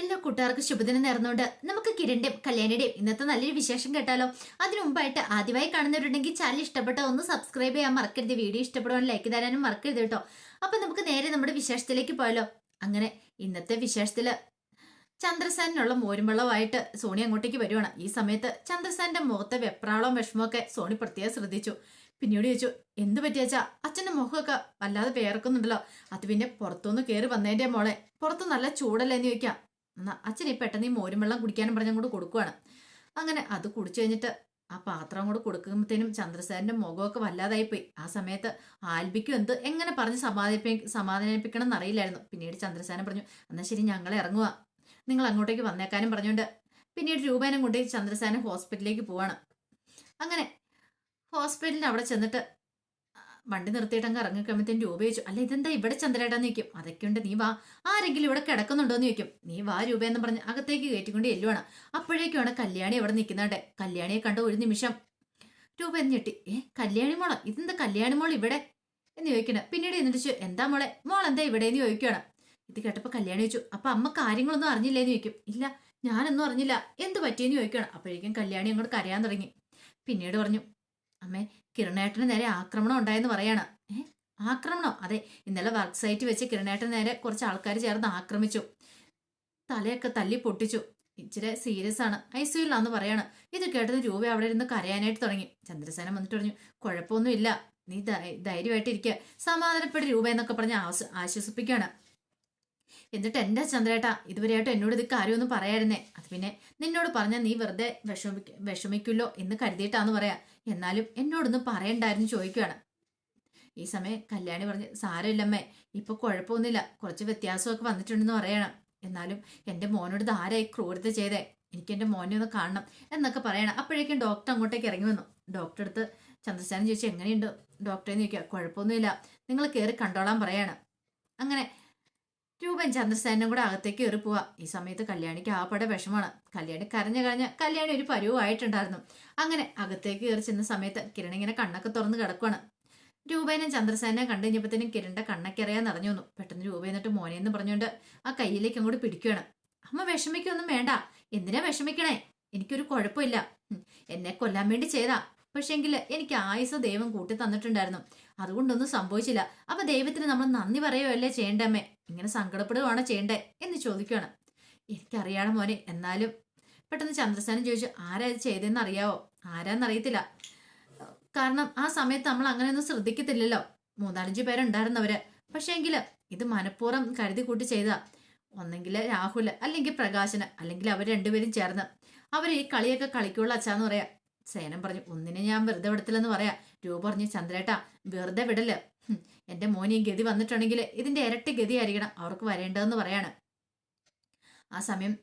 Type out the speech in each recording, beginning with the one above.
എല്ലാ കൂട്ടുകാർക്കും ശുഭദിനം നേർന്നുകൊണ്ട് നമുക്ക് കിരണിന്റെയും കല്യാണിയുടെയും ഇന്നത്തെ നല്ലൊരു വിശേഷം കേട്ടാലോ. അതിനു മുമ്പായിട്ട് ആദ്യമായി കാണുന്നവരുണ്ടെങ്കിൽ ചാനൽ ഇഷ്ടപ്പെട്ട ഒന്ന് സബ്സ്ക്രൈബ് ചെയ്യാൻ മറക്കരുത്. വീഡിയോ ഇഷ്ടപ്പെടുവാൻ ലൈക്ക് തരാനും മറക്കരുത് കേട്ടോ. അപ്പൊ നമുക്ക് നേരെ നമ്മുടെ വിശേഷത്തിലേക്ക് പോയാലോ. അങ്ങനെ ഇന്നത്തെ വിശേഷത്തിൽ ചന്ദ്രസേനുള്ള മോരുമ്പള്ളമായിട്ട് സോണി അങ്ങോട്ടേക്ക് വരുവാണ്. ഈ സമയത്ത് ചന്ദ്രസേന്റെ മുഖത്തെ വെപ്രാളവും വിഷമമൊക്കെ സോണി പ്രത്യേകം ശ്രദ്ധിച്ചു. പിന്നീട് ചോദിച്ചു എന്ത് പറ്റിയാച്ചാ അച്ഛന്റെ മുഖമൊക്കെ വല്ലാതെ വേർക്കുന്നുണ്ടല്ലോ. അത് പിന്നെ പുറത്തുനിന്ന് കയറി വന്നതിന്റെ മോളെ. പുറത്ത് നല്ല ചൂടല്ലേ എന്ന് ചോദിക്കാം. അച്ഛൻ പെട്ടെന്ന് ഈ മോരും വെള്ളം കുടിക്കാനും പറഞ്ഞങ്ങോട്ട് കൊടുക്കുവാണ്. അങ്ങനെ അത് കുടിച്ചു കഴിഞ്ഞിട്ട് ആ പാത്രം അങ്ങോട്ട് കൊടുക്കുമ്പോഴത്തേനും ചന്ദ്രസേനന്റെ മുഖമൊക്കെ വല്ലാതായി പോയി ആ സമയത്ത് ആൽബിക്കും എന്ത് എങ്ങനെ പറഞ്ഞ് സമാധാനിപ്പി സമാധാനിപ്പിക്കണം എന്നറിയില്ലായിരുന്നു. പിന്നീട് ചന്ദ്രസേന പറഞ്ഞു എന്നാൽ ശരി ഞങ്ങളെ ഇറങ്ങുക നിങ്ങൾ അങ്ങോട്ടേക്ക് വന്നേക്കാനും പറഞ്ഞുകൊണ്ട് പിന്നീട് രൂപേനും കൊണ്ട് ചന്ദ്രസേന ഹോസ്പിറ്റലിലേക്ക് പോവാണ്. അങ്ങനെ ഹോസ്പിറ്റലിൽ അവിടെ ചെന്നിട്ട് വണ്ടി നിർത്തിയിട്ടങ്ങ് ഇറങ്ങിക്കഴിയുമ്പത്തേന് രൂപ ചോദിച്ചു. അല്ല ഇതെന്താ ഇവിടെ ചന്ദ്രേട്ടാന്ന് ചോദിക്കും? അതൊക്കെ ഉണ്ട് നീ വാ. ആരെങ്കിലും ഇവിടെ കിടക്കുന്നുണ്ടോന്ന് ചോദിക്കും. നീ വാ രൂപ എന്ന് പറഞ്ഞ് അകത്തേക്ക് കയറ്റിക്കൊണ്ട് ചെല്ലുവാണ്. അപ്പോഴേക്കുമാണ് കല്യാണി അവിടെ നിൽക്കുന്നുണ്ട് കല്യാണിയെ കണ്ട ഒരു നിമിഷം രൂപ എന്ന് ഞെട്ടി. ഏ കല്യാണി മോളോ? ഇതെന്താ കല്യാണി മോൾ ഇവിടെ? എന്ന് ചോദിക്കണേ. പിന്നീട് എന്നിട്ട് എന്താ മോളെ? മോൾ എന്താ ഇവിടെ എന്ന് ചോദിക്കുകയാണ് ഇത് കേട്ടപ്പോൾ കല്യാണി ചോദിച്ചു അപ്പൊ അമ്മ കാര്യങ്ങളൊന്നും അറിഞ്ഞില്ലേന്ന് ചോദിക്കും. ഇല്ല ഞാനൊന്നും അറിഞ്ഞില്ല. എന്ത് പറ്റിയെന്ന് ചോദിക്കുകയാണ് അപ്പോഴേക്കും കല്യാണി അങ്ങോട്ട് കരയാൻ തുടങ്ങി. പിന്നീട് പറഞ്ഞു അമ്മേ കിരണേട്ടന് നേരെ ആക്രമണം ഉണ്ടായെന്ന് പറയാണ്. ആക്രമണം? അതെ ഇന്നലെ വർക്ക് സൈറ്റ് വെച്ച് കിരണേട്ടൻ നേരെ കുറച്ച് ആൾക്കാർ ചേർന്ന് ആക്രമിച്ചു. തലയൊക്കെ തല്ലി പൊട്ടിച്ചു. ഇച്ചിരി സീരിയസ് ആണ്. ഐ സിയുലാന്ന് പറയാണ്. ഇത് കേട്ടത് രൂപ അവിടെ ഇരുന്ന് കരയാനായിട്ട് തുടങ്ങി. ചന്ദ്രസേന വന്നിട്ട് പറഞ്ഞു കുഴപ്പമൊന്നുമില്ല. നീ ധൈര്യമായിട്ട് സമാധാനപ്പെട്ട രൂപ എന്നൊക്കെ പറഞ്ഞ് ആശ്വ ആശ്വസിപ്പിക്കുകയാണ്. എന്നിട്ട് എന്റെ ചന്ദ്രേട്ടാ? ഇതുവരെയായിട്ട് എന്നോട് ഇത് കാര്യമൊന്നും പറയായിരുന്നേ അത് പിന്നെ നിന്നോട് പറഞ്ഞാൽ നീ വെറുതെ വിഷമിക്ക വിഷമിക്കുമല്ലോ എന്ന് കരുതിയിട്ടാന്ന് പറയാ. എന്നാലും എന്നോടൊന്നും പറയണ്ടായിരുന്നു ചോദിക്കുകയാണ് ഈ സമയം കല്യാണി പറഞ്ഞ് സാരമില്ലമ്മേ ഇപ്പൊ കുഴപ്പമൊന്നുമില്ല. കുറച്ച് വ്യത്യാസമൊക്കെ വന്നിട്ടുണ്ടെന്ന് പറയണം. എന്നാലും എന്റെ മോനോട് ധാരായി ക്രൂരത ചെയ്തേ? എനിക്ക് എന്റെ മോനെ ഒന്ന് കാണണം എന്നൊക്കെ പറയണം. അപ്പോഴേക്കും ഡോക്ടർ അങ്ങോട്ടേക്ക് ഇറങ്ങി വന്നു. ഡോക്ടർ അടുത്ത് ചന്ദ്രശാനം ചോദിച്ചു എങ്ങനെയുണ്ട്? ഡോക്ടറെ ചോദിക്കുക കുഴപ്പമൊന്നുമില്ല. നിങ്ങൾ കയറി കണ്ടോളാൻ പറയണം. അങ്ങനെ രൂപൻ ചന്ദ്രസേനും കൂടെ അകത്തേക്ക് കയറി പോവാ ഈ സമയത്ത് കല്യാണിക്ക് ആപ്പടെ വിഷമാണ് കല്യാണി കരഞ്ഞു കഴിഞ്ഞ കല്യാണി ഒരു പരുവായിട്ടുണ്ടായിരുന്നു അങ്ങനെ അകത്തേക്ക് കയറി ചെന്ന സമയത്ത് കിരൺ ഇങ്ങനെ കണ്ണൊക്കെ തുറന്ന് കിടക്കുവാണ്. രൂപേനും ചന്ദ്രസേനെ കണ്ടു കഴിഞ്ഞപ്പോഴത്തേനും കിരണിന്റെ കണ്ണൊക്കെറിയാൻ നിറഞ്ഞു വന്നു. പെട്ടെന്ന് രൂപ എന്നിട്ട് മോനെ എന്ന് പറഞ്ഞുകൊണ്ട് ആ കയ്യിലേക്ക് അങ്ങോട്ട് പിടിക്കുകയാണ് അമ്മ വിഷമിക്കൊന്നും വേണ്ട. എന്തിനാ വിഷമിക്കണേ? എനിക്കൊരു കുഴപ്പമില്ല. എന്നെ കൊല്ലാൻ വേണ്ടി ചെയ്താ. പക്ഷെങ്കിൽ എനിക്ക് ആയുസ് ദൈവം കൂട്ടി തന്നിട്ടുണ്ടായിരുന്നു. അതുകൊണ്ടൊന്നും സംഭവിച്ചില്ല. അപ്പൊ ദൈവത്തിന് നമ്മൾ നന്ദി പറയുകയല്ലേ ചെയ്യേണ്ടമ്മേ ഇങ്ങനെ സങ്കടപ്പെടുകയാണോ ചെയ്യണ്ടേ? എന്ന് ചോദിക്കുകയാണ്. എനിക്കറിയാണ് മോനെ എന്നാലും പെട്ടെന്ന് ചന്ദ്രസേനൻ ചോദിച്ചു ആരാ ഇത് ചെയ്തതെന്ന് അറിയാവോ? ആരാന്നറിയത്തില്ല കാരണം ആ സമയത്ത് നമ്മൾ അങ്ങനെയൊന്നും ശ്രദ്ധിക്കത്തില്ലല്ലോ. മൂന്നാലഞ്ച് പേരുണ്ടായിരുന്നവര്. പക്ഷേങ്കിൽ ഇത് മനഃപൂർവം കരുതി കൂട്ടി ചെയ്ത. ഒന്നെങ്കിൽ രാഹുൽ അല്ലെങ്കിൽ പ്രകാശന് അല്ലെങ്കിൽ അവർ രണ്ടുപേരും ചേർന്ന്. അവർ ഈ കളിയൊക്കെ കളിക്കുള്ള അച്ഛാന്ന് പറയാ. സേനം പറഞ്ഞു ഒന്നിനെ ഞാൻ വെറുതെ വിടത്തില്ലെന്ന് പറയാ. രൂപ പറഞ്ഞു ചന്ദ്രേട്ടാ വെറുതെ വിടൽ. എന്റെ മോനി ഗതി വന്നിട്ടുണ്ടെങ്കിൽ ഇതിന്റെ ഇരട്ടി ഗതി ആയിരിക്കണം അവർക്ക് വരേണ്ടതെന്ന് പറയാണ്. ആ സമയം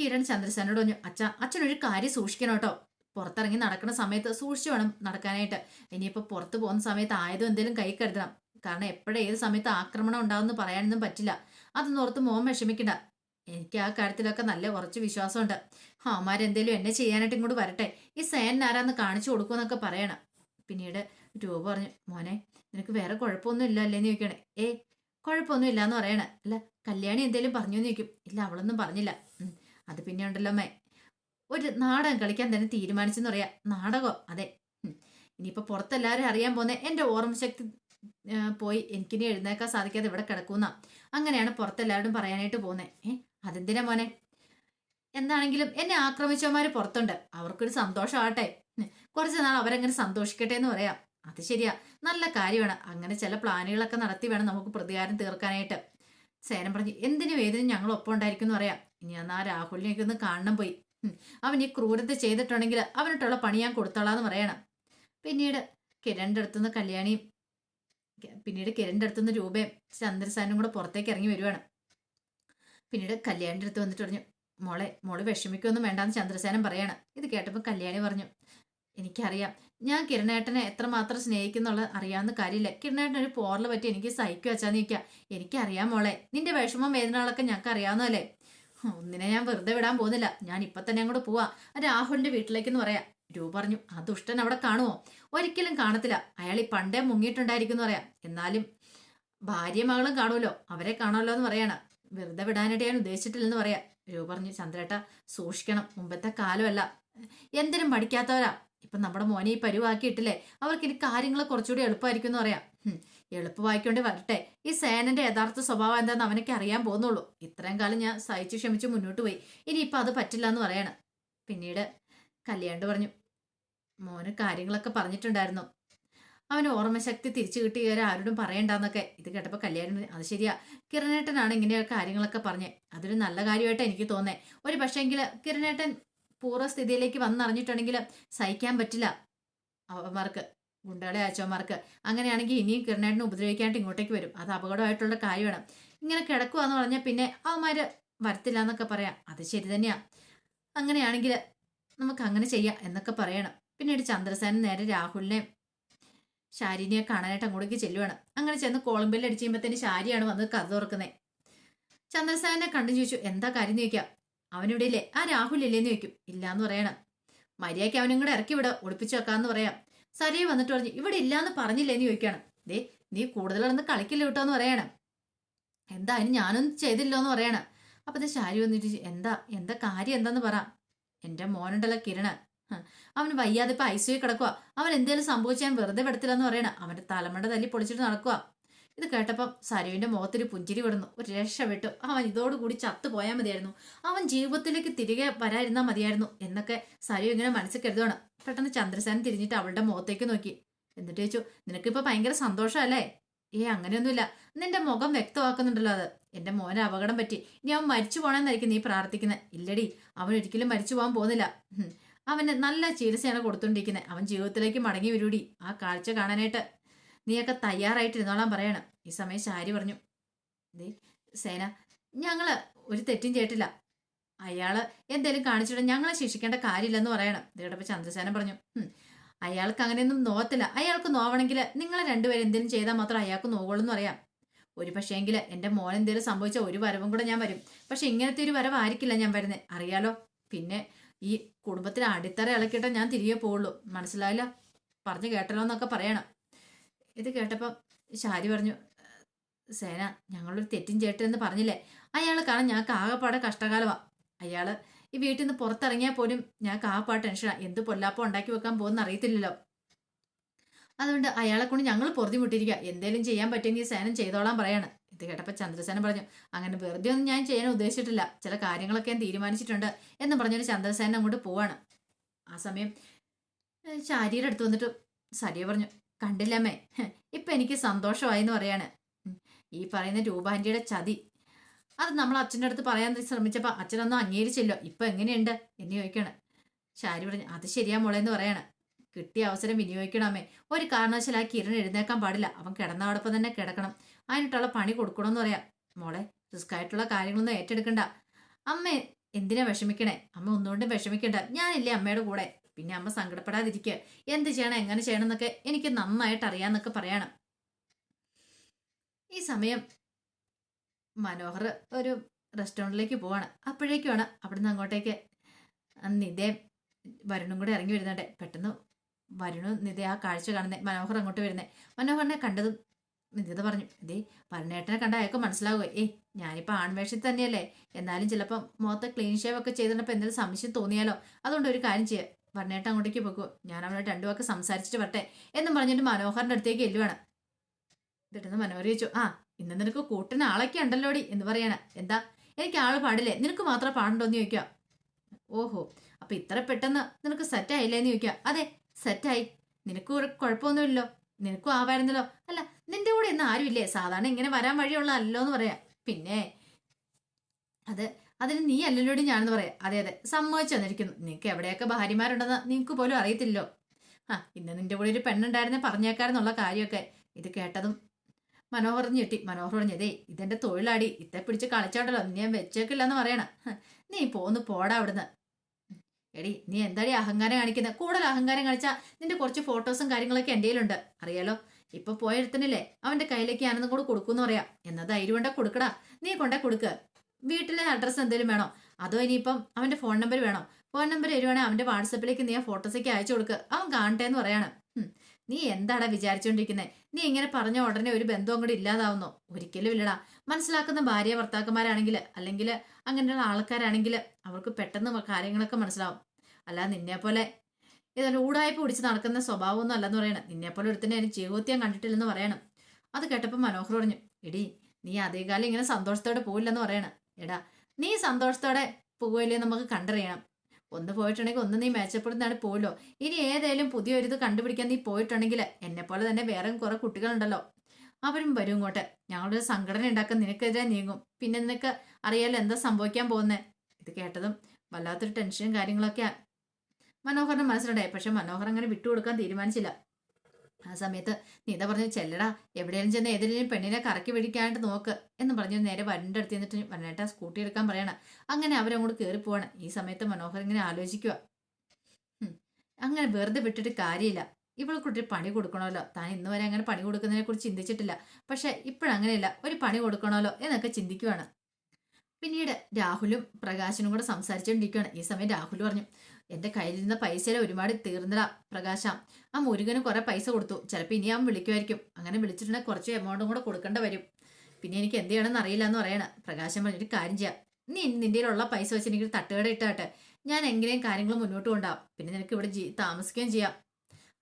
കിരൺ ചന്ദ്രസേനോട് പറഞ്ഞു അച്ഛ അച്ഛനൊരു കാര്യം സൂക്ഷിക്കണം കേട്ടോ. പുറത്തിറങ്ങി നടക്കുന്ന സമയത്ത് സൂക്ഷിച്ചു വേണം നടക്കാനായിട്ട്. ഇനിയിപ്പോൾ പുറത്ത് പോകുന്ന സമയത്ത് ആയതും എന്തെങ്കിലും കൈ കരുതണം. കാരണം എപ്പോഴും ഏത് സമയത്ത് ആക്രമണം ഉണ്ടാവുമെന്ന് പറയാനൊന്നും പറ്റില്ല. അതൊന്നും ഓർത്ത് മോൻ വിഷമിക്കണ്ട. എനിക്ക് ആ കാര്യത്തിലൊക്കെ നല്ല കുറച്ച് വിശ്വാസമുണ്ട്. അമാരെന്തേലും എന്നെ ചെയ്യാനായിട്ട് ഇങ്ങോട്ട് വരട്ടെ. ഈ സേൻ ആരാന്ന് കാണിച്ചു കൊടുക്കുമെന്നൊക്കെ പറയണം. പിന്നീട് രൂപ പറഞ്ഞു മോനെ നിനക്ക് വേറെ കുഴപ്പമൊന്നും ഇല്ല അല്ലേന്ന് ചോദിക്കണേ ഏ കുഴപ്പമൊന്നും ഇല്ല എന്ന് പറയണേ. അല്ല കല്യാണി എന്തേലും പറഞ്ഞു എന്ന് ചോദിക്കും. ഇല്ല അവളൊന്നും പറഞ്ഞില്ല. അത് പിന്നെ ഉണ്ടല്ലോ അമ്മേ. ഒരു നാടകം കളിക്കാൻ തന്നെ തീരുമാനിച്ചെന്ന് പറയാ. നാടകം? അതെ. ഇനിയിപ്പോൾ ഇനിയിപ്പോ പുറത്തെല്ലാരും അറിയാൻ പോന്നെ എന്റെ ഓർമ്മശക്തി ശക്തി പോയി. എനിക്കിനി എഴുന്നേക്കാൻ സാധിക്കാതെ ഇവിടെ കിടക്കുന്ന. അങ്ങനെയാണ് പുറത്തെല്ലാവരും പറയാനായിട്ട് പോകുന്നത് ഏ അതെന്തിനാ മോനെ? എന്താണെങ്കിലും എന്നെ ആക്രമിച്ചവന്മാര് പുറത്തുണ്ട്. അവർക്കൊരു സന്തോഷമാകട്ടെ. കുറച്ച് നാൾ അവരങ്ങനെ സന്തോഷിക്കട്ടെ എന്ന് പറയാം. അത് ശരിയാ. നല്ല കാര്യമാണ്. അങ്ങനെ ചില പ്ലാനുകളൊക്കെ നടത്തി വേണം നമുക്ക് പ്രതികാരം തീർക്കാനായിട്ട്. സേനം പറഞ്ഞു എന്തിനും ഏതിനും ഞങ്ങൾ ഒപ്പം ഉണ്ടായിരിക്കും എന്ന് പറയാം. ഇനി എന്നാ രാഹുലിനെയൊക്കെ ഒന്ന് കാണണം പോയി. അവൻ ഈ ക്രൂരത ചെയ്തിട്ടുണ്ടെങ്കിൽ അവനിട്ടുള്ള പണി ഞാൻ കൊടുത്തോളാന്ന് പറയണം. പിന്നീട് കിരണിന്റെ അടുത്തുനിന്ന് കല്യാണിയും പിന്നീട് കിരണിന്റെ അടുത്തുനിന്ന് രൂപയും ചന്ദ്രസാനും കൂടെ പുറത്തേക്ക് ഇറങ്ങി വരുവാണ്. പിന്നീട് കല്യാണിന്റെ അടുത്ത് വന്നിട്ട് പറഞ്ഞു മോളെ മോൾ വിഷമിക്കൊന്നും വേണ്ടാന്ന് ചന്ദ്രസേനൻ പറയാണ്. ഇത് കേട്ടപ്പോൾ കല്യാണി പറഞ്ഞു എനിക്കറിയാം. ഞാൻ കിരണേട്ടനെ എത്രമാത്രം സ്നേഹിക്കുന്നുള്ളത് അറിയാവുന്ന കാര്യമില്ല. കിരണേട്ടൻ ഒരു പോറൽ പറ്റി എനിക്ക് സഹിക്കുക വെച്ചാന്ന് ചോദിക്കുക എനിക്കറിയാം മോളെ നിന്റെ വിഷമം വേദനകളൊക്കെ ഞങ്ങൾക്ക് അറിയാവുന്നതല്ലേ. ഒന്നിനെ ഞാൻ വെറുതെ വിടാൻ പോകുന്നില്ല. ഞാൻ ഇപ്പൊ തന്നെ അങ്ങോട്ട് പോവാ. രാഹുലിന്റെ വീട്ടിലേക്കെന്ന് പറയാം. രൂപ പറഞ്ഞു ആ ദുഷ്ടൻ അവിടെ കാണുമോ ഒരിക്കലും കാണത്തില്ല. അയാൾ ഈ പണ്ടേ മുങ്ങിയിട്ടുണ്ടായിരിക്കും എന്ന് പറയാം. എന്നാലും ഭാര്യ മകളും കാണുമല്ലോ. അവരെ കാണുമല്ലോ എന്ന് പറയാണ്. വെറുതെ വിടാനായിട്ട് ഉദ്ദേശിച്ചിട്ടില്ലെന്ന് പറയാം. രൂ പറഞ്ഞു ചന്ദ്രേട്ട സൂക്ഷിക്കണം. മുമ്പത്തെ കാലമല്ല. എന്തിനും പഠിക്കാത്തവരാ. ഇപ്പൊ നമ്മുടെ മോനെ ഈ പരുവാക്കിയിട്ടില്ലേ? അവർക്ക് ഇനി കാര്യങ്ങൾ കുറച്ചുകൂടി എളുപ്പമായിരിക്കും എന്ന് പറയാം. എളുപ്പ എളുപ്പമായിക്കൊണ്ട് വരട്ടെ. ഈ സേനന്റെ യഥാർത്ഥ സ്വഭാവം എന്താന്ന് അവനൊക്കെ അറിയാൻ പോകുന്നുള്ളൂ. ഇത്രയും കാലം ഞാൻ സഹിച്ചു ക്ഷമിച്ച് മുന്നോട്ട് പോയി. ഇനി ഇപ്പൊ അത് പറ്റില്ല എന്ന് പറയണം. പിന്നീട് കല്യാണ്ട് പറഞ്ഞു മോന് കാര്യങ്ങളൊക്കെ പറഞ്ഞിട്ടുണ്ടായിരുന്നു. അവന് ഓർമ്മശക്തി തിരിച്ചു കിട്ടിയ ആരോടും പറയണ്ടെന്നൊക്കെ. ഇത് കേട്ടപ്പോൾ കല്യാണം അത് ശരിയാ. കിരണേട്ടനാണ് ഇങ്ങനെ കാര്യങ്ങളൊക്കെ പറഞ്ഞേ. അതൊരു നല്ല കാര്യമായിട്ട് എനിക്ക് തോന്നേ. ഒരു പക്ഷേങ്കിൽ കിരണേട്ടൻ പൂർവസ്ഥിതിയിലേക്ക് വന്നറിഞ്ഞിട്ടുണ്ടെങ്കിൽ സഹിക്കാൻ പറ്റില്ല അവന്മാർക്ക് ഗുണ്ടകളെ അച്ഛന്മാർക്ക്. അങ്ങനെയാണെങ്കിൽ ഇനിയും കിരണേട്ടനെ ഉപദ്രവിക്കാണ്ട് ഇങ്ങോട്ടേക്ക് വരും. അത് അപകടമായിട്ടുള്ള കാര്യമാണ്. ഇങ്ങനെ കിടക്കുവാന്ന് പറഞ്ഞാൽ പിന്നെ അവന്മാർ വരത്തില്ല എന്നൊക്കെ പറയാം. അത് ശരി തന്നെയാ. അങ്ങനെയാണെങ്കിൽ നമുക്ക് അങ്ങനെ ചെയ്യാം എന്നൊക്കെ പറയണം. പിന്നീട് ചന്ദ്രസേനൻ നേരെ രാഹുലിനെ ശാരിനെ കാണാനായിട്ട് അങ്ങോട്ടേക്ക് ചെല്ലുവാണ്. അങ്ങനെ ചെന്ന് കോളംബിൽ അടിച്ച് കഴിയുമ്പോഴത്തേന് ശാരിയാണ് വന്ന് കഥ തുറക്കുന്നത് ചന്ദ്രസാനെ കണ്ടു ചോദിച്ചു എന്താ കാര്യം ചോദിക്കാം? അവനിവിടെ ഇല്ലേ ആ രാഹുൽ ഇല്ലേന്ന് ചോദിക്കും. ഇല്ലാന്ന് പറയണം. മര്യാദയ്ക്ക് അവനും കൂടെ ഇറക്കി വിട. ഒളിപ്പിച്ചു വെക്കാന്ന് പറയാം. സരിയെ വന്നിട്ട് പറഞ്ഞു ഇവിടെ ഇല്ലാന്ന് പറഞ്ഞില്ലേന്ന് ചോദിക്കണം ദേ നീ കൂടുതൽ കൂടുതലൊന്ന് കളിക്കില്ല കേട്ടോ എന്ന് പറയണം. എന്താ അതിന് ഞാനൊന്നും ചെയ്തില്ലോ എന്ന് പറയണം. അപ്പൊ ശാരി വന്നിട്ട് എന്താ? എന്താ കാര്യം? എന്താന്ന് പറ. എന്റെ മോനുണ്ടല്ലോ കിരണ്. അവന് വയ്യാതെ ഇപ്പൊ ഐ കിടക്കുക അവൻ എന്തേലും സംഭവിച്ചാൽ വെറുതെ പെടത്തില്ലെന്ന് പറയണ. അവന്റെ തലമുണ്ട തല്ലി പൊളിച്ചിട്ട് നടക്കുക ഇത് കേട്ടപ്പം സരുവിന്റെ മുഖത്തൊരു പുഞ്ചിരി വിടുന്നു ഒരു രക്ഷപ്പെട്ടു അവൻ ഇതോടുകൂടി ചത്തു പോയാൽ മതിയായിരുന്നു. അവൻ ജീവിതത്തിലേക്ക് തിരികെ വരാതിരുന്നാൽ മതിയായിരുന്നു എന്നൊക്കെ സരു ഇങ്ങനെ മനസ്സിൽ കരുതുകയാണ് പെട്ടെന്ന് ചന്ദ്രസേനൻ തിരിഞ്ഞിട്ട് അവളുടെ മുഖത്തേക്ക് നോക്കി. എന്നിട്ട് ചോദിച്ചു നിനക്കിപ്പോ ഭയങ്കര സന്തോഷമല്ലേ? ഏ അങ്ങനെയൊന്നുമില്ല. നിന്റെ മുഖം വ്യക്തമാക്കുന്നുണ്ടല്ലോ അത്. എന്റെ മോനെ അപകടം പറ്റി. ഇനി അവൻ മരിച്ചു പോണെന്നായിരിക്കും നീ പ്രാർത്ഥിക്കുന്നത് ഇല്ലടി അവൻ ഒരിക്കലും മരിച്ചു പോകാൻ പോകുന്നില്ല. അവന് നല്ല ചികിത്സയാണ് കൊടുത്തോണ്ടിരിക്കുന്നത് അവൻ ജീവിതത്തിലേക്ക് മടങ്ങി വരൂടി. ആ കാഴ്ച കാണാനായിട്ട് നീയൊക്കെ തയ്യാറായിട്ടിരുന്നോളാൻ പറയണം. ഈ സമയം ശാരി പറഞ്ഞു ദേ സേന ഞങ്ങൾ ഒരു തെറ്റും ചെയ്തിട്ടില്ല. അയാൾ എന്തേലും കാണിച്ചിട്ട് ഞങ്ങളെ ശിക്ഷിക്കേണ്ട കാര്യമില്ലെന്ന് പറയണം. ഇതേടപ്പോ ചന്ദ്രസേന പറഞ്ഞു "ഹും, അയാൾക്ക് അങ്ങനെയൊന്നും നോവത്തില്ല. അയാൾക്ക് നോവണമെങ്കിൽ നിങ്ങളെ രണ്ടുപേരും എന്തെങ്കിലും ചെയ്താൽ മാത്രം അയാൾക്ക് നോവുള്ളൂ എന്ന് പറയാം. ഒരു പക്ഷേങ്കിൽ എന്റെ മോൻ എന്തെങ്കിലും സംഭവിച്ച ഒരു വരവും കൂടെ ഞാൻ വരും. പക്ഷെ ഇങ്ങനത്തെ ഒരു വരവായിരിക്കില്ല ഞാൻ വരുന്നത് അറിയാലോ? പിന്നെ ഈ കുടുംബത്തിന് അടിത്തറ ഇളക്കിയിട്ടേ ഞാൻ തിരികെ പോവുള്ളൂ. മനസ്സിലായില്ല? പറഞ്ഞു കേട്ടല്ലോ എന്നൊക്കെ പറയണം. ഇത് കേട്ടപ്പം ശാരി പറഞ്ഞു സേന ഞങ്ങളൊരു തെറ്റും ചേട്ടെന്ന് പറഞ്ഞില്ലേ? അയാൾ കാണാൻ ഞങ്ങൾക്ക് ആകെപ്പാടെ കഷ്ടകാലമാ. അയാൾ ഈ വീട്ടിൽ നിന്ന് പുറത്തിറങ്ങിയാൽ പോലും ഞങ്ങൾക്ക് ആകെപ്പാട് ടെൻഷനാണ് എന്ത് പൊല്ലാപ്പം ഉണ്ടാക്കി വെക്കാൻ പോകുന്ന അറിയത്തില്ലല്ലോ. അതുകൊണ്ട് അയാളെ കൊണ്ട് ഞങ്ങൾ പൊറുതിമുട്ടിരിക്കുക എന്തേലും ചെയ്യാൻ പറ്റുമെങ്കിൽ സേനം ചെയ്തോളാൻ പറയാണ്. ഇത് കേട്ടപ്പോൾ ചന്ദ്രസേനൻ പറഞ്ഞു അങ്ങനെ വെറുതെ ഒന്നും ഞാൻ ചെയ്യാൻ ഉദ്ദേശിച്ചിട്ടില്ല. ചില കാര്യങ്ങളൊക്കെ ഞാൻ തീരുമാനിച്ചിട്ടുണ്ട് എന്ന് പറഞ്ഞൊരു ചന്ദ്രസേനൻ അങ്ങോട്ട് പോവാണ്. ആ സമയം ശാരിയുടെ അടുത്ത് വന്നിട്ട് സരിയ പറഞ്ഞു കണ്ടില്ലമ്മേ ഇപ്പം എനിക്ക് സന്തോഷമായി എന്ന് പറയാണ് ഈ പറയുന്ന രൂപാന്റെ ചതി. അത് നമ്മൾ അച്ഛന്റെ അടുത്ത് പറയാൻ ശ്രമിച്ചപ്പോൾ അച്ഛനൊന്നും അംഗീകരിച്ചില്ലോ. ഇപ്പം എങ്ങനെയുണ്ട്? എന്ന് ചോദിക്കാണ്. ശാരി പറഞ്ഞു അത് ശരിയാ മോളെ എന്ന് പറയാണ്. കിട്ടിയ അവസരം വിനിയോഗിക്കണമേ. ഒരു കാരണവശാൽ ആ എഴുന്നേക്കാൻ പാടില്ല. അവൻ കിടന്നവടൊപ്പം തന്നെ കിടക്കണം. അതിനിട്ടുള്ള പണി കൊടുക്കണമെന്ന് പറയാം. മോളെ റിസ്ക് ആയിട്ടുള്ള കാര്യങ്ങളൊന്നും ഏറ്റെടുക്കണ്ട. അമ്മ എന്തിനാ വിഷമിക്കണേ? അമ്മ ഒന്നുകൊണ്ടും വിഷമിക്കണ്ട. ഞാനില്ലേ അമ്മയുടെ കൂടെ. പിന്നെ അമ്മ സങ്കടപ്പെടാതിരിക്കുക എന്ത് ചെയ്യണം എങ്ങനെ ചെയ്യണം എന്നൊക്കെ എനിക്ക് നന്നായിട്ട് അറിയാന്നൊക്കെ പറയണം. ഈ സമയം മനോഹർ ഒരു റെസ്റ്റോറന്റിലേക്ക് പോവാണ്. അപ്പോഴേക്കുമാണ് അവിടുന്ന് അങ്ങോട്ടേക്ക് നിതേ വരുണും കൂടെ ഇറങ്ങി വരുന്നുണ്ട്. പെട്ടെന്ന് വരുണു നിധി ആ കാഴ്ച കാണുന്നേ മനോഹർ അങ്ങോട്ട് വരുന്നേ. മനോഹറിനെ കണ്ടതും നിധിത പറഞ്ഞു ഇതേ പരനേട്ടനെ കണ്ട അയാൾക്ക് മനസ്സിലാവുക ഏയ് ഞാനിപ്പോൾ ആൺവേഷത്തിൽ തന്നെയല്ലേ. എന്നാലും ചിലപ്പോൾ മുഖത്ത് ക്ലീൻ ഷേവ് ഒക്കെ ചെയ്തിട്ടപ്പോൾ എന്തെങ്കിലും സംശയം തോന്നിയാലോ. അതുകൊണ്ട് ഒരു കാര്യം ചെയ്യുക പരനേട്ടൻ അങ്ങോട്ടേക്ക് പോകുമോ ഞാൻ അവനോട് രണ്ടു വാക്ക് സംസാരിച്ചിട്ട് വരട്ടെ എന്നും പറഞ്ഞിട്ട് മനോഹറിന്റെ അടുത്തേക്ക് എല്ലുവാണ് എന്നിട്ട് മനോഹർ ചോദിച്ചു ആ ഇന്ന് നിനക്ക് കൂട്ടിന് ആളൊക്കെ ഉണ്ടല്ലോടി എന്ന് പറയണ. എന്താ? എനിക്ക് ആൾ പാടില്ലേ? നിനക്ക് മാത്രം പാടുണ്ടോന്ന് ചോദിക്കുക. ഓഹോ അപ്പൊ ഇത്ര പെട്ടെന്ന് നിനക്ക് സെറ്റ് ആയില്ലേ? എന്ന് ചോദിക്കുക. അതെ സെറ്റായി. നിനക്ക് കുഴപ്പമൊന്നുമില്ലല്ലോ. നിനക്കും ആവായിരുന്നല്ലോ. അല്ല നിന്റെ കൂടെ ഇന്ന് ആരുമില്ലേ? സാധാരണ ഇങ്ങനെ വരാൻ വഴിയുള്ള അല്ലോ എന്ന് പറയാം. പിന്നെ അത് അതിന് നീ അല്ലല്ലോടി ഞാനെന്ന് പറയാം. അതെ അതെ സമ്മതിച്ചു തന്നിരിക്കുന്നു. നിനക്ക് എവിടെയൊക്കെ ഭാര്യമാരുണ്ടെന്ന് നിനക്ക് പോലും അറിയത്തില്ലോ ആ ഇന്ന് നിന്റെ കൂടെ ഒരു പെണ്ണുണ്ടായിരുന്നെ പറഞ്ഞേക്കാരെന്നുള്ള കാര്യമൊക്കെ. ഇത് കേട്ടതും മനോഹർ ഞെട്ടി. മനോഹർ പറഞ്ഞതേ ഇതെന്റെ തൊഴിലാടി. ഇത്തെ പിടിച്ച് കളിച്ചോട്ടല്ലോ ഞാൻ വെച്ചേക്കില്ല എന്ന് പറയണം നീ പോന്ന് പോടാ അവിടുന്ന്. എടി നീ എന്താടി അഹങ്കാരം കാണിക്കുന്നത് കൂടുതൽ അഹങ്കാരം കാണിച്ചാൽ നിന്റെ കുറച്ച് ഫോട്ടോസും കാര്യങ്ങളൊക്കെ എന്റെ കയ്യിലുണ്ട്. അറിയാലോ? ഇപ്പൊ പോയെടുത്തനല്ലേ അവന്റെ കയ്യിലേക്ക് ഞാനൊന്നും കൂടെ കൊടുക്കൂന്ന് പറയാം. എന്നാ ധൈര്യം കൊണ്ട കൊടുക്കടാ. നീ കൊണ്ടേ കൊടുക്ക്. വീട്ടിലെ അഡ്രസ്സ് എന്തെങ്കിലും വേണോ? അതോ ഇനിയിപ്പം അവന്റെ ഫോൺ നമ്പർ വേണോ? ഫോൺ നമ്പർ വരുവാണെങ്കിൽ അവന്റെ വാട്സപ്പിലേക്ക് നീ ആ ഫോട്ടോസൊക്കെ അയച്ചു കൊടുക്ക്. അവൻ കാണട്ടെ എന്ന് പറയാണ് നീ എന്താടാ വിചാരിച്ചുകൊണ്ടിരിക്കുന്നത് നീ ഇങ്ങനെ പറഞ്ഞ ഉടനെ ഒരു ബന്ധവും കൂടി ഇല്ലാതാവുന്നോ? ഒരിക്കലും ഇല്ലടാ. മനസ്സിലാക്കുന്ന ഭാര്യ ഭർത്താക്കന്മാരാണെങ്കിൽ അല്ലെങ്കിൽ അങ്ങനെയുള്ള ആൾക്കാരാണെങ്കിൽ അവർക്ക് പെട്ടെന്ന് കാര്യങ്ങളൊക്കെ മനസ്സിലാവും. അല്ലാതെ നിന്നെപ്പോലെ ഏതായാലും ഊടായ്പ പിടിച്ച് നടക്കുന്ന സ്വഭാവമൊന്നും അല്ലെന്ന് പറയണം. നിന്നെപ്പോലെ ഒരുത്തന്നെ എനിക്ക് ഞാൻ കണ്ടിട്ടില്ലെന്ന് പറയണം. അത് കേട്ടപ്പോൾ മനോഹർ പറഞ്ഞു എടി നീ അതേകാലം ഇങ്ങനെ സന്തോഷത്തോടെ പോയില്ലെന്ന് പറയണം. എടാ നീ സന്തോഷത്തോടെ പോവില്ലേ നമുക്ക് കണ്ടറിയണം. ഒന്ന് പോയിട്ടുണ്ടെങ്കിൽ ഒന്ന് നീ മേച്ചപ്പെടുന്നതാണ് പോലോ ഇനി ഏതേലും പുതിയൊരിത് കണ്ടുപിടിക്കാൻ നീ പോയിട്ടുണ്ടെങ്കിൽ എന്നെ പോലെ തന്നെ വേറെ കുറെ കുട്ടികളുണ്ടല്ലോ. അവരും വരും ഇങ്ങോട്ട്. ഞങ്ങളൊരു സംഘടന ഉണ്ടാക്കാൻ നിനക്കെതിരെ നീങ്ങും. പിന്നെ നിനക്ക് അറിയാലോ എന്താ സംഭവിക്കാൻ പോകുന്നത്? ഇത് കേട്ടതും വല്ലാത്തൊരു ടെൻഷനും കാര്യങ്ങളൊക്കെയാ. മനോഹറിന് മനസ്സിലുണ്ടായി. പക്ഷെ മനോഹർ അങ്ങനെ വിട്ടുകൊടുക്കാൻ തീരുമാനിച്ചില്ല. ആ സമയത്ത് നീത പറഞ്ഞു ചെല്ലടാ എവിടെയും ചെന്ന് ഏതെങ്കിലും പെണ്ണിനെ കറക്കി പിടിക്കാനായിട്ട് നോക്ക് എന്ന് പറഞ്ഞു നേരെ വരന്റെ അടുത്ത് നിന്നിട്ട് വരനേട്ടാ സ്കൂട്ടി എടുക്കാൻ പറയണം. അങ്ങനെ അവരങ്ങോട്ട് കയറി പോവാണ്. ഈ സമയത്ത് മനോഹർ ഇങ്ങനെ ആലോചിക്കുക അങ്ങനെ വെറുതെ വിട്ടിട്ട് കാര്യമില്ല. ഇവൾക്കൊരു പണി കൊടുക്കണമല്ലോ. താൻ ഇന്ന് വരെ അങ്ങനെ പണി കൊടുക്കുന്നതിനെ കുറിച്ച് ചിന്തിച്ചിട്ടില്ല. പക്ഷെ ഇപ്പോഴങ്ങനെയല്ല ഒരു പണി കൊടുക്കണമല്ലോ എന്നൊക്കെ ചിന്തിക്കുവാണ്. പിന്നീട് രാഹുലും പ്രകാശനും കൂടെ സംസാരിച്ചുകൊണ്ടിരിക്കുകയാണ് ഈ സമയം രാഹുൽ പറഞ്ഞു എന്റെ കയ്യിലിരുന്ന പൈസയിൽ ഒരുപാട് തീർന്നടാ പ്രകാശ. ആ മുരുകന് കുറെ പൈസ കൊടുത്തു. ചിലപ്പോൾ ഇനി അവൻ വിളിക്കുമായിരിക്കും. അങ്ങനെ വിളിച്ചിട്ടുണ്ടെങ്കിൽ കുറച്ച് എമൗണ്ടും കൂടെ കൊടുക്കേണ്ട വരും. പിന്നെ എനിക്ക് എന്ത് ചെയ്യണമെന്ന് അറിയില്ല എന്ന് പറയണം. പ്രകാശം പറഞ്ഞിട്ട് കാര്യം ചെയ്യാം. നീ ഉള്ള പൈസ വെച്ച് എനിക്ക് തട്ടുകട ഇട്ടാട്ടെ. ഞാൻ എങ്ങനെയും കാര്യങ്ങൾ മുന്നോട്ട് കൊണ്ടാവും പിന്നെ നിനക്ക് ഇവിടെ ജീ താമസിക്കുകയും ചെയ്യാം.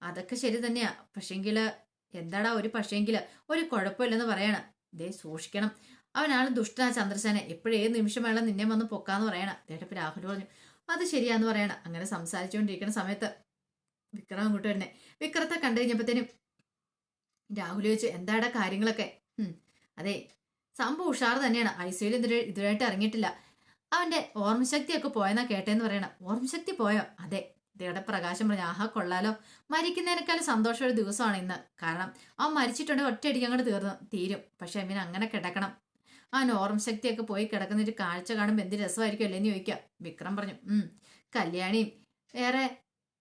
അതൊക്കെ ശരി തന്നെയാ. പക്ഷേങ്കിൽ എന്താടാ ഒരു പക്ഷേങ്കിൽ ഒരു കുഴപ്പമില്ലെന്ന് പറയണം. ദേ സൂക്ഷിക്കണം. അവനാണ് ദുഷ്ടനാ ചന്ദ്രസേന എപ്പോഴേ നിമിഷം വേണം നിന്നെ വന്ന് പൊക്കാന്ന് പറയണം. ദേട്ടപ്പ് രാഹുൽ പറഞ്ഞു അത് ശരിയാന്ന് പറയണം. അങ്ങനെ സംസാരിച്ചുകൊണ്ടിരിക്കുന്ന സമയത്ത് വിക്രം അങ്ങോട്ട് തന്നെ വിക്രത്തെ കണ്ടു കഴിഞ്ഞപ്പോഴത്തേനും രാഹുൽ ചോദിച്ചു എന്താടാ കാര്യങ്ങളൊക്കെ? അതെ സംഭവം ഉഷാർ തന്നെയാണ്. ഐ സിയിൽ ഇതിൽ ഇതുവരായിട്ട് ഇറങ്ങിയിട്ടില്ല. അവന്റെ ഓർമ്മശക്തിയൊക്കെ പോയെന്നാ കേട്ടേന്ന് പറയണം. ഓർമ്മശക്തി പോയോ? അതെ ഇതേടെ പ്രകാശം പറഞ്ഞു ആഹാ കൊള്ളാലോ. മരിക്കുന്നതിനേക്കാളും സന്തോഷമുള്ള ദിവസമാണ് ഇന്ന്. കാരണം അവൻ മരിച്ചിട്ടുണ്ടെങ്കിൽ ഒറ്റയടിക്ക് അങ്ങോട്ട് തീർന്നു തീരും. പക്ഷെ അവന് അങ്ങനെ കിടക്കണം. അവൻ ശക്തിയൊക്കെ പോയി കിടക്കുന്ന ഒരു കാഴ്ച കാണുമ്പോൾ എന്ത് രസമായിരിക്കും അല്ലേന്ന് ചോദിക്കാം വിക്രം പറഞ്ഞു ഉം കല്യാണിയും വേറെ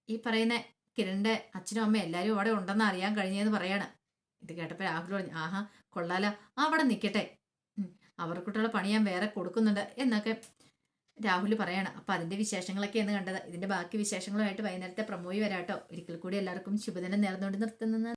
ഈ പറയുന്ന കിരണിന്റെ അച്ഛനും അമ്മയും എല്ലാവരും അവിടെ ഉണ്ടെന്ന് അറിയാൻ കഴിഞ്ഞതെന്ന് പറയാണ്. ഇത് കേട്ടപ്പോൾ രാഹുൽ പറഞ്ഞു ആഹാ കൊള്ളാല അവിടെ നിൽക്കട്ടെ അവർക്കുട്ടുള്ള പണി ഞാൻ വേറെ കൊടുക്കുന്നുണ്ട് എന്നൊക്കെ രാഹുൽ പറയാണ്. അപ്പൊ അതിന്റെ വിശേഷങ്ങളൊക്കെ എന്ന് കണ്ടത്. ഇതിന്റെ ബാക്കി വിശേഷങ്ങളുമായിട്ട് വൈകുന്നേരത്തെ പ്രമോയി വരാട്ടോ. ഒരിക്കൽ കൂടി എല്ലാവർക്കും ശുഭദിനം നേർന്നുകൊണ്ട് നിർത്തുന്ന.